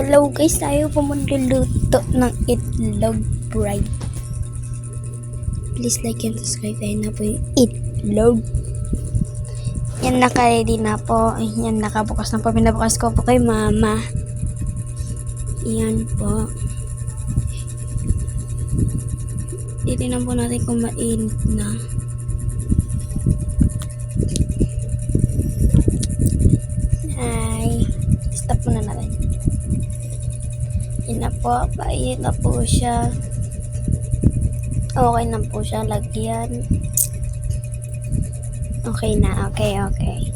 Hello guys, tayo po magluluto ng itlog fried. Please like and subscribe. Ayun na po yung itlog. Yan naka-ready na po. Yan nakabukas na po. Pinabukas ko po kay mama. Yan po. Titignan po natin kung mainit na. Yan na po, painit na po siya. Okay na po siya, lagyan. Okay na, okay, okay.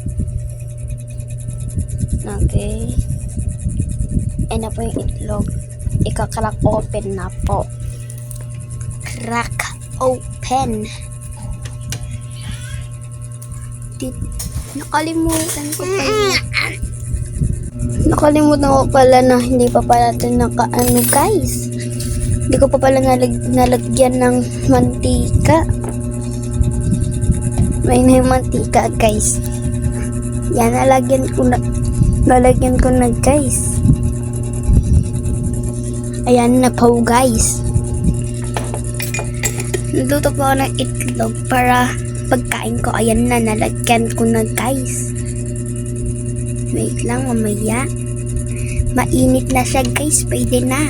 Okay. Ayan na po yung itlog. Ika-crack open na po. Crack open. Di- nakalimutan ko pa yun. Nakalimutan ko pala na hindi pa pala ito nakaano guys. Hindi ko pa pala nalag, nalagyan ng mantika. May na yung mantika guys. Yan, nalagyan ko na. Nalagyan ko na guys. Ayan na po guys. Nagluto po ako ng itlog para pagkain ko. Ayan na, nalagyan ko na guys. Wait lang, mamaya. Mainit na siya guys, pwede na.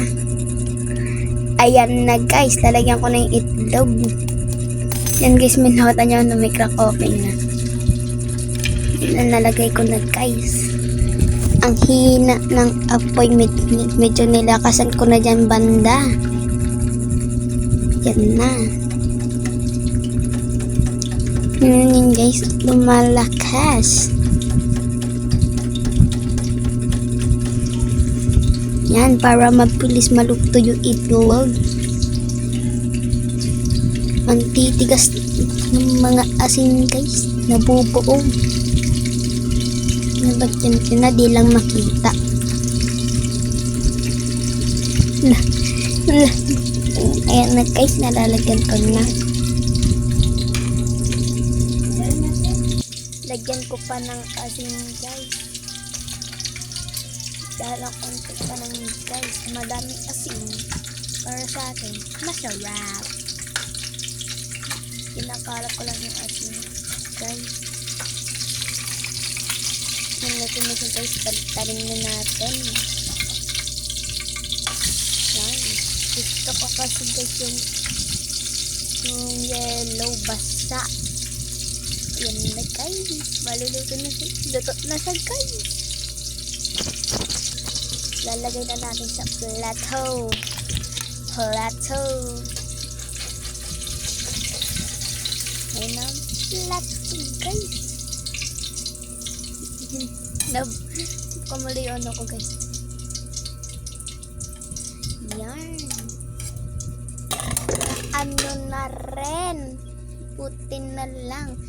Ayan na guys, lalagyan ko na yung itlog. Yan guys, minahota niya na may crack open na. Yan na nalagay ko na guys. Ang hina ng apoy, med- medyo nilakasan ko na dyan banda. Yan na. Yan yun guys, lumalakas. Yan, para mabilis malukto yung itlog. Ang titigas ng mga asin guys, nabubuo. Nalagyan ko na, di lang makita. Ayan na guys, nalalagyan ko na. Lagyan ko pa ng asin guys. Dahil ang konti pa ng guys, madaming asin. Para sa akin, masarap. Kinakalap ko lang yung asin. Guys. Yung natin na siya guys, palitarin na natin. Yan. Gusto ko kasi guys yung yung yellow basa. Yan na guys. Maluluto na siya. Luto na siya guys. Lalagay na natin sa plato. Plato. Ayun ang plato, guys. Nab kamali yung ano ko, guys. Yan. Ano na rin. Putin na lang.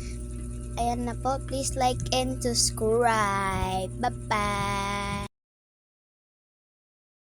Ayan na po. Please like and subscribe. Bye-bye.